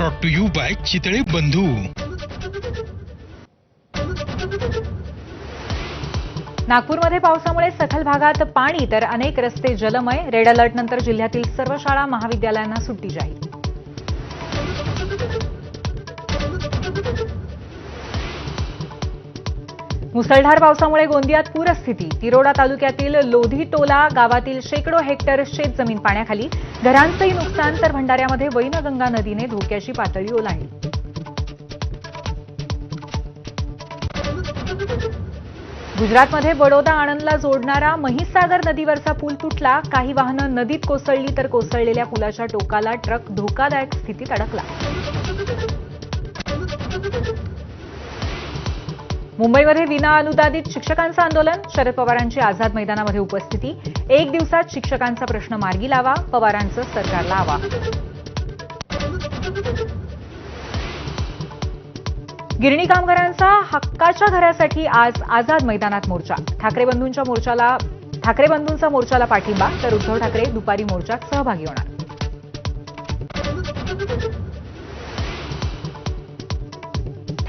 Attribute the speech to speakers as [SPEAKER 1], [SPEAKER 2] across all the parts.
[SPEAKER 1] Brought to you by Chitale Bandhu
[SPEAKER 2] नागपूरमध्ये पावसामुळे सखल भागात पाणी तर अनेक रस्ते जलमय. रेड अलर्ट नंतर जिल्ह्यातील सर्व शाळा महाविद्यालयांना सुट्टी जाहीर. मुसळधार पावसामुळे गोंदियात पूरस्थिती. तिरोडा तालुक्यातील लोधी टोला गावातील शेकडो हेक्टर शेतजमीन पाण्याखाली घरांचंही नुकसान तर भंडाऱ्यामध्ये वैनगंगा नदीने धोक्याची पातळी ओलांडली. गुजरातमध्ये बडोदा आणंदला जोडणारा महिसागर नदीवरचा पूल तुटला. काही वाहनं नदीत कोसळली तर कोसळलेल्या पुलाच्या टोकाला ट्रक धोकादायक स्थितीत अडकला. मुंबईमध्ये विनाअनुदानित शिक्षकांचं आंदोलन. शरद पवारांची आझाद मैदानामध्ये उपस्थिती. एक दिवसात शिक्षकांचा प्रश्न मार्गी लावा पवारांचं सरकारला आवाहन. गिरणी कामगारांचा हक्काच्या घरासाठी आज आझाद मैदानात मोर्चा. ठाकरे बंधूंच्या मोर्चाला ठाकरे बंधूंचा मोर्चाला पाठिंबा तर उद्धव ठाकरे दुपारी मोर्चात सहभागी होणार.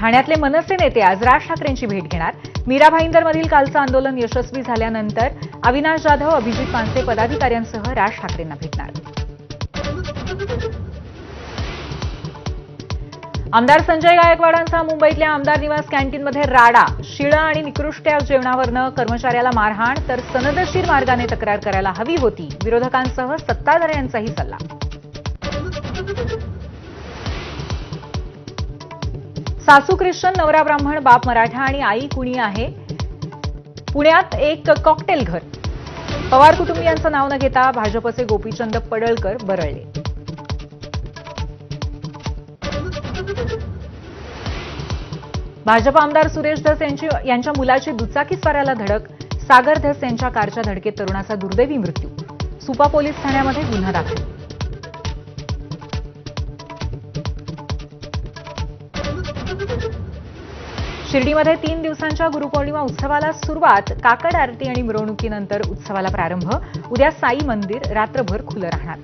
[SPEAKER 2] ठाण्यातले मनसे नेते आज राज ठाकरेंची भेट घेणार. मीरा भाईंदरमधील कालचं आंदोलन यशस्वी झाल्यानंतर अविनाश जाधव अभिजित पानसे पदाधिकाऱ्यांसह राज ठाकरेंना भेटणार. आमदार संजय गायकवाडांचा मुंबईतल्या आमदार निवास कॅन्टीनमध्ये राडा शिळं आणि निकृष्ट जेवणावरनं कर्मचाऱ्याला मारहाण तर सनदशीर मार्गाने तक्रार करायला हवी होती. विरोधकांसह सत्ताधाऱ्यांचाही सल्ला. सासू ख्रिश्चन नवरा ब्राह्मण बाप मराठा आणि आई कुणी आहे? पुण्यात एक कॉकटेल घर. पवार कुटुंबियांचं नाव न घेता भाजपचे गोपीचंद पडळकर बरळले. भाजप आमदार सुरेश धस यांची यांच्या मुलाची दुचाकी स्वाराला धडक. सागर धस यांच्या कारच्या धडकेत तरुणाचा दुर्दैवी मृत्यू. सुपा पोलीस ठाण्यामध्ये गुन्हा दाखल. शिर्डीमध्ये तीन दिवसांच्या गुरुपौर्णिमा उत्सवाला सुरुवात काकड आरती आणि मिरवणुकीनंतर उत्सवाला प्रारंभ. उद्या साई मंदिर रात्रभर खुलं राहणार.